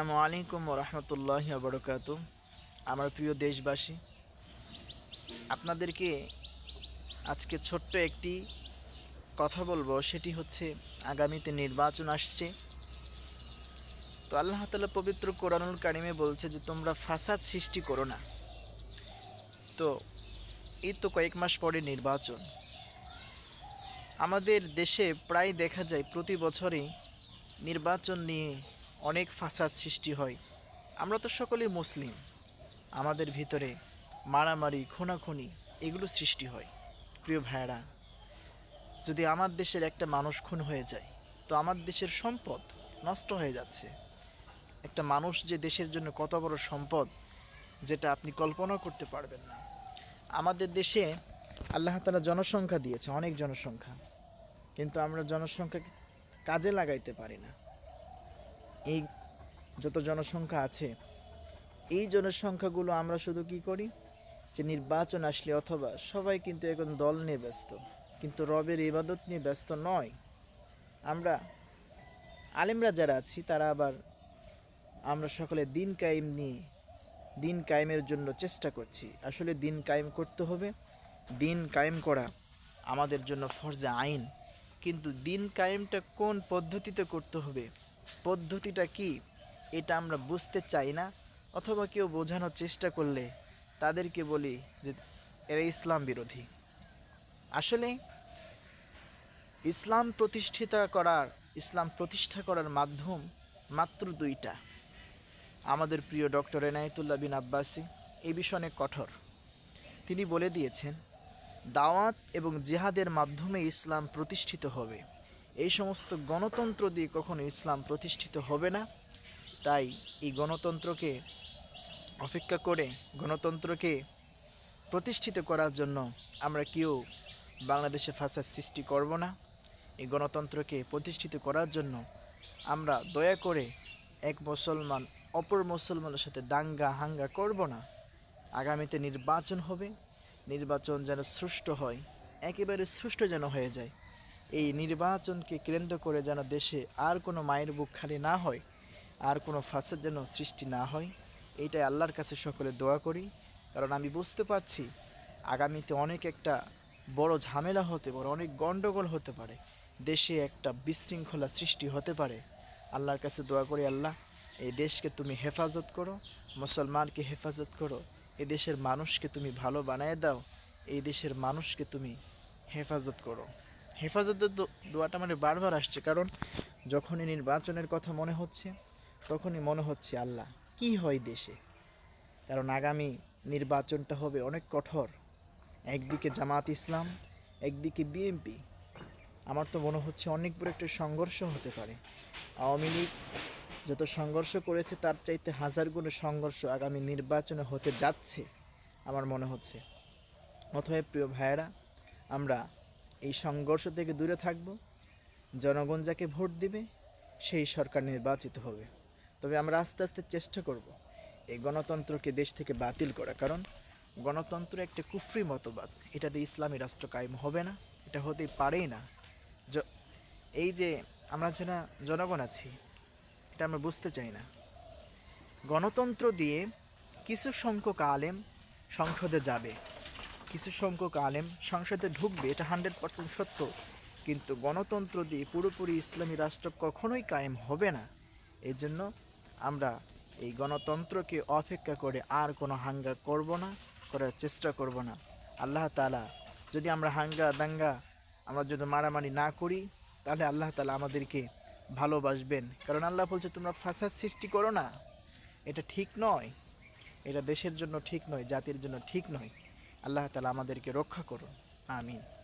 আসসালামু আলাইকুম রহমতুল্লাহ বরকাত। আমার প্রিয় দেশবাসী, আপনাদেরকে আজকে ছোট্ট একটি কথা বলব, সেটি হচ্ছে আগামীতে নির্বাচন আসছে। তো আল্লাহ তালা পবিত্র কোরআনুল কারিমে বলছে যে, তোমরা ফাসাদ সৃষ্টি করো না। তো এই তো কয়েক মাস পরে নির্বাচন। আমাদের দেশে প্রায় দেখা যায় প্রতি বছরই নির্বাচন নিয়ে অনেক ফাসাদ সৃষ্টি হয়। আমরা তো সকলেই মুসলিম। আমাদের ভিতরে মারামারি, খুনাখুনি এগুলো সৃষ্টি হয়। প্রিয় ভাইয়েরা, যদি আমার দেশের একটা মানুষ খুন হয়ে যায়, তো আমার দেশের সম্পদ নষ্ট হয়ে যাচ্ছে। একটা মানুষ যে দেশের জন্য কত বড় সম্পদ, যেটা আপনি কল্পনা করতে পারবেন না। আমাদের দেশে আল্লাহ তালা জনসংখ্যা দিয়েছে, অনেক জনসংখ্যা। কিন্তু আমরা জনসংখ্যাকে কাজে লাগাইতে পারি না। এই যত জনসংখ্যা আছে, এই জনসংখ্যাগুলো আমরা শুধু কি করি? যে নির্বাচন আসলে অথবা সবাই কিন্তু এখন দল নিয়ে ব্যস্ত, কিন্তু রবের ইবাদত নিয়ে ব্যস্ত নয়। আমরা আলেমরা যারা আছি, তারা আবার আমরা সকলে দিন কায়েম নিয়ে, দিন কায়েমের জন্য চেষ্টা করছি। আসলে দিন কায়েম করতে হবে, দিন কায়েম করা আমাদের জন্য ফরজা আইন। কিন্তু দিন কায়েমটা কোন পদ্ধতিতে করতে হবে? পদ্ধতিটা কি? এটা আমরা বুঝতে চাই না, অথবা কেউ বোঝানোর চেষ্টা করলে তাদেরকে বলি যে এরা ইসলাম বিরোধী। আসলে ইসলাম প্রতিষ্ঠিতা করার, ইসলাম প্রতিষ্ঠা করার মাধ্যম মাত্র দুইটা। আমাদের প্রিয় ডক্টর এনায়েতুল্লাহ বিন আব্বাসি এই বিষয়ে অনেক কঠোর। তিনি বলে দিয়েছেন, দাওয়াত এবং জিহাদের মাধ্যমে ইসলাম প্রতিষ্ঠিত হবে। এই সমস্ত গণতন্ত্র দিয়ে কখনো ইসলাম প্রতিষ্ঠিত হবে না। তাই এই গণতন্ত্রকে অপেক্ষা করে, গণতন্ত্রকে প্রতিষ্ঠিত করার জন্য আমরা কেউ বাংলাদেশে ফাঁসার সৃষ্টি করব না। এই গণতন্ত্রকে প্রতিষ্ঠিত করার জন্য আমরা দয়া করে এক মুসলমান, অপর মুসলমানের সাথে দাঙ্গা হাঙ্গা করব না। আগামীতে নির্বাচন হবে। নির্বাচন যেন সুষ্ঠু হয়, একেবারে সুষ্ঠু যেন হয়ে যায়। এই নির্বাচনকে কেন্দ্র করে যেন দেশে আর কোনো মায়ের বুক খালি না হয়, আর কোনো ফাঁসের যেন সৃষ্টি না হয় এইটাই আল্লাহর কাছে সকলে দোয়া করি। কারণ আমি বুঝতে পারছি, আগামীতে অনেক একটা বড় ঝামেলা হতে পারে, অনেক গণ্ডগোল হতে পারে, দেশে একটা বিশৃঙ্খলা সৃষ্টি হতে পারে। আল্লাহর কাছে দোয়া করি, আল্লাহ, এই দেশকে তুমি হেফাজত করো, মুসলমানকে হেফাজত করো এ দেশের মানুষকে তুমি ভালো বানায় দাও, এই দেশের মানুষকে তুমি হেফাজত করো। হেফাজতের দোয়াটা মানে বারবার আসছে, কারণ যখনই নির্বাচনের কথা মনে হচ্ছে, তখনই মনে হচ্ছে আল্লাহ, কি হয় দেশে? কারণ আগামী নির্বাচনটা হবে অনেক কঠোর। একদিকে জামাত ইসলাম, একদিকে বিএনপি আমার তো মনে হচ্ছে অনেক বড় একটা সংঘর্ষ হতে পারে। আওয়ামী লীগ যত সংঘর্ষ করেছে, তার চাইতে হাজার গুণে সংঘর্ষ আগামী নির্বাচনে হতে যাচ্ছে, আমার মনে হচ্ছে। অথবা প্রিয় ভাইয়েরা, আমরা এই সংঘর্ষ থেকে দূরে থাকব। জনগণ যাকে ভোট দিবে, সেই সরকার নির্বাচিত হবে। তবে আমরা আস্তে আস্তে চেষ্টা করব এই গণতন্ত্রকে দেশ থেকে বাতিল করা। কারণ গণতন্ত্র একটা কুফরি মতবাদ। এটা দিয়ে ইসলামী রাষ্ট্র কায়েম হবে না, এটা হতে পারেই না। এই যে আমরা যারা জনগণ আছি, এটা আমরা বুঝতে চাই না। গণতন্ত্র দিয়ে কিছু সংখ্যক আলেম সংসদে যাবে। কিছু সংখ্যক আলেম সংসদে ঢুকবে এটা হান্ড্রেড পার্সেন্ট সত্য। কিন্তু গণতন্ত্র দিয়ে পুরোপুরি ইসলামী রাষ্ট্র কখনোই কায়েম হবে না। এই জন্য আমরা এই গণতন্ত্রকে অপেক্ষা করে আর কোনো হাঙ্গা করব না, করার চেষ্টা করব না। আল্লাহ তালা যদি আমরা হাঙ্গা দাঙ্গা আমরা যদি মারামারি না করি, তাহলে আল্লাহ তালা আমাদেরকে ভালোবাসবেন। কারণ আল্লাহ বলছে, তোমরা ফাঁসার সৃষ্টি করো না। এটা ঠিক নয়। এটা দেশের জন্য ঠিক নয়, জাতির জন্য ঠিক নয়। আল্লাহ তালা আমাদেরকে রক্ষা করুন। আমিন।